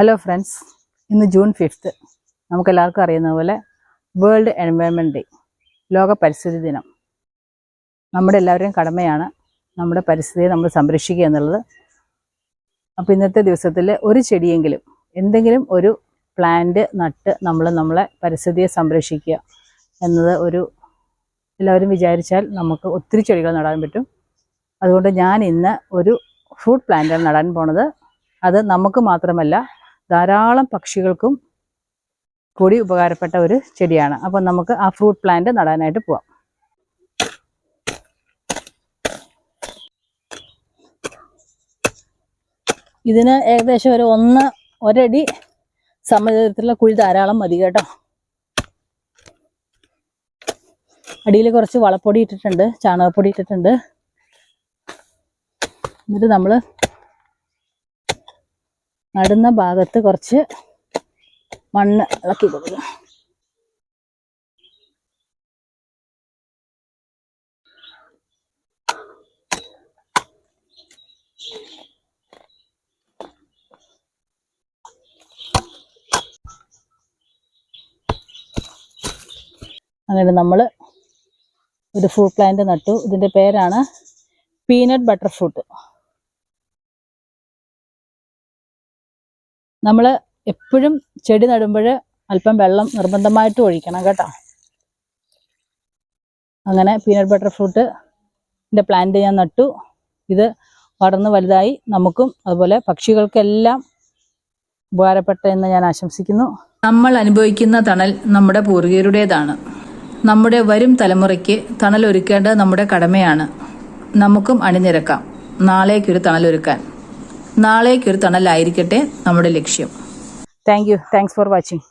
Hello friends ഇന്ന് June fifth നമുക്കെല്ലാവർക്കും അറിയുന്ന പോലെ വേൾഡ് എൻവയോൺമെന്റ് ഡേ ലോക പരിസ്ഥിതി ദിനം. നമ്മുടെ എല്ലാവരുടെയും കടമയാണ് നമ്മുടെ പരിസ്ഥിതിയെ നമ്മൾ സംരക്ഷിക്കുക എന്നുള്ളത്. അപ്പോൾ ഇന്നത്തെ ദിവസത്തിൽ ഒരു ചെടിയെങ്കിലും എന്തെങ്കിലും ഒരു പ്ലാന്റ് നട്ട് നമ്മൾ നമ്മളെ പരിസ്ഥിതിയെ സംരക്ഷിക്കുക എന്നത് ഒരു എല്ലാവരും വിചാരിച്ചാൽ നമുക്ക് ഒത്തിരി ചെടികൾ നടാൻ പറ്റും. അതുകൊണ്ട് ഞാൻ ഇന്ന് ഒരു ഫ്രൂട്ട് പ്ലാന്റാണ് നടാൻ പോണത്. അത് നമുക്ക് മാത്രമല്ല ധാരാളം പക്ഷികൾക്കും കൂടി ഉപകാരപ്പെട്ട ഒരു ചെടിയാണ്. അപ്പം നമുക്ക് ആ ഫ്രൂട്ട് പ്ലാന്റ് നടാനായിട്ട് പോവാം. ഇതിന് ഏകദേശം ഒരു ഒന്ന് ഒരടി സമചതുരത്തിലുള്ള കുഴി ധാരാളം മതി കേട്ടോ. അടിയിൽ കുറച്ച് വളപ്പൊടി ഇട്ടിട്ടുണ്ട് ചാണകപ്പൊടി ഇട്ടിട്ടുണ്ട്. എന്നിട്ട് നമ്മൾ നടുന്ന ഭാഗത്ത് കുറച്ച് മണ്ണ് ഇളക്കി കൊടുക്കുക. അങ്ങനെ നമ്മൾ ഒരു ഫ്രൂട്ട് പ്ലാന്റ് നട്ടു. ഇതിന്റെ പേരാണ് പീനട്ട് ബട്ടർ ഫ്രൂട്ട് നമ്മൾ എപ്പോഴും ചെടി നടുമ്പോൾ അല്പം വെള്ളം നിർബന്ധമായിട്ട് ഒഴിക്കണം കേട്ടോ. അങ്ങനെ പീനട്ട് ബട്ടർ ഫ്രൂട്ട് എന്റെ പ്ലാന്റ് ഞാൻ നട്ടു. ഇത് വളർന്ന് വലുതായി നമുക്കും അതുപോലെ പക്ഷികൾക്കെല്ലാം ഉപകാരപ്പെട്ടെന്ന് ഞാൻ ആശംസിക്കുന്നു. നമ്മൾ അനുഭവിക്കുന്ന തണൽ നമ്മുടെ പൂർവികരുടേതാണ്. നമ്മുടെ വരും തലമുറയ്ക്ക് തണൽ ഒരുക്കേണ്ടത് നമ്മുടെ കടമയാണ്. നമുക്കും അണിനിരക്കാം. നാളേക്കൊരു തണലൊരുക്കാൻ. നാളേക്കൊരു തണലായിരിക്കട്ടെ നമ്മുടെ ലക്ഷ്യം. Thank you thanks for watching